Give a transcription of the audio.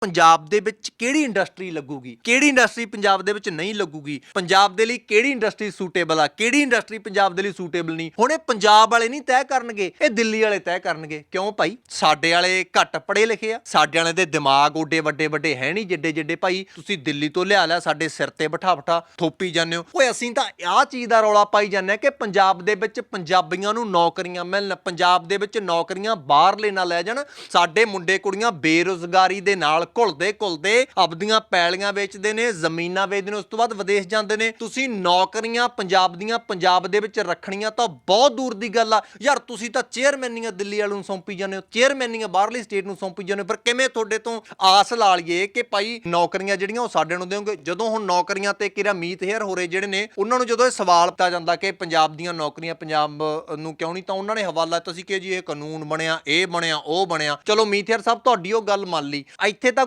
ਪੰਜਾਬ ਦੇ ਵਿੱਚ ਕਿਹੜੀ ਇੰਡਸਟਰੀ ਲੱਗੂਗੀ? ਕਿਹੜੀ ਇੰਡਸਟਰੀ ਪੰਜਾਬ ਦੇ ਵਿੱਚ ਨਹੀਂ ਲੱਗੂਗੀ? ਪੰਜਾਬ ਦੇ ਲਈ ਕਿਹੜੀ ਇੰਡਸਟਰੀ ਸੂਟੇਬਲ ਆ? ਕਿਹੜੀ ਇੰਡਸਟਰੀ ਪੰਜਾਬ ਦੇ ਲਈ ਸੂਟੇਬਲ ਨਹੀਂ? ਹੁਣ ਇਹ ਪੰਜਾਬ ਵਾਲੇ ਨਹੀਂ ਤੈਅ ਕਰਨਗੇ, ਇਹ ਦਿੱਲੀ ਵਾਲੇ ਤੈਅ ਕਰਨਗੇ। ਕਿਉਂ ਭਾਈ? ਸਾਡੇ ਵਾਲੇ ਘੱਟ ਪੜ੍ਹੇ ਲਿਖੇ ਆ। ਸਾਡੇ ਵਾਲੇ ਦੇ ਦਿਮਾਗ ਓਡੇ ਵੱਡੇ ਵੱਡੇ ਹੈ ਨਹੀਂ ਜਿੱਡੇ ਜਿੱਡੇ। ਭਾਈ, ਤੁਸੀਂ ਦਿੱਲੀ ਤੋਂ ਲਿਆ ਲਿਆ, ਸਾਡੇ ਸਿਰ ਤੇ ਬਿਠਾ ਬਿਠਾ ਥੋਪੀ ਜਾਂਦੇ ਹੋ। ਓਏ, ਅਸੀਂ ਤਾਂ ਆਹ ਚੀਜ਼ ਦਾ ਰੌਲਾ ਪਾਈ ਜਾਂਦੇ ਆ ਕਿ ਪੰਜਾਬ ਦੇ ਵਿੱਚ ਪੰਜਾਬੀਆਂ ਨੂੰ ਨੌਕਰੀਆਂ ਮਿਲਣ, ਪੰਜਾਬ ਦੇ ਵਿੱਚ ਨੌਕਰੀਆਂ ਬਾਹਰਲੇ ਨਾ ਲੈ ਜਾਣ। ਸਾਡੇ ਮੁੰਡੇ ਕੁੜੀਆਂ ਬੇਰੁਜ਼ਗਾਰੀ ਦੇ ਨਾਲ ਘੁਲਦੇ ਘੁਲਦੇ ਆਪਦੀਆਂ ਪੈਲੀਆਂ ਵੇਚਦੇ ਨੇ, ਜ਼ਮੀਨਾਂ ਵੇਚਦੇ ਨੇ, ਉਸ ਤੋਂ ਬਾਅਦ ਵਿਦੇਸ਼ ਜਾਂਦੇ ਨੇ। ਤੁਸੀਂ ਨੌਕਰੀਆਂ ਪੰਜਾਬ ਦੀਆਂ ਪੰਜਾਬ ਦੇ ਵਿੱਚ ਰੱਖਣੀਆਂ ਤਾਂ ਬਹੁਤ ਦੂਰ ਦੀ ਗੱਲ ਆ। ਯਾਰ, ਤੁਸੀਂ ਤਾਂ ਚੇਅਰਮੈਨੀਆਂ ਦਿੱਲੀ ਵਾਲ ਨੂੰ ਸੌਂਪੀ ਜਾਂਦੇ ਹੋ ਚੇਅਰਮੈਨੀਆਂ ਬਾਹਰਲੀ ਸਟੇਟ ਨੂੰ ਸੌਂਪੀ ਜਾਂਦੇ ਹੋ, ਫਿਰ ਕਿਵੇਂ ਤੁਹਾਡੇ ਤੋਂ ਆਸ ਲਾ ਲਈਏ ਕਿ ਭਾਈ ਨੌਕਰੀਆਂ ਜਿਹੜੀਆਂ ਉਹ ਸਾਡੇ ਨੂੰ ਦਿਓਗੇ ਜਦੋਂ ਹੁਣ ਨੌਕਰੀਆਂ ਤੇ ਕਿਰਾ ਮੀਤ ਹੇਅਰ ਹੋ ਰਹੇ ਜਿਹੜੇ ਨੇ, ਉਹਨਾਂ ਨੂੰ ਜਦੋਂ ਇਹ ਸਵਾਲ ਕੀਤਾ ਜਾਂਦਾ ਕਿ ਪੰਜਾਬ ਦੀਆਂ ਨੌਕਰੀਆਂ ਪੰਜਾਬ ਨੂੰ ਕਿਉਂ ਨਹੀਂ, ਤਾਂ ਉਹਨਾਂ ਨੇ ਹਵਾਲਾ ਤੁਸੀਂ ਕਿ ਜੀ ਇਹ ਕਾਨੂੰਨ ਬਣਿਆ, ਇਹ ਬਣਿਆ, ਉਹ ਬਣਿਆ। ਚਲੋ ਮੀਤ ਹੇਅਰ ਸਾਹਿਬ, ਤੁਹਾਡੀ ਉਹ ਗੱਲ ਮੰਨ ਲਈ। ਇੱਥੇ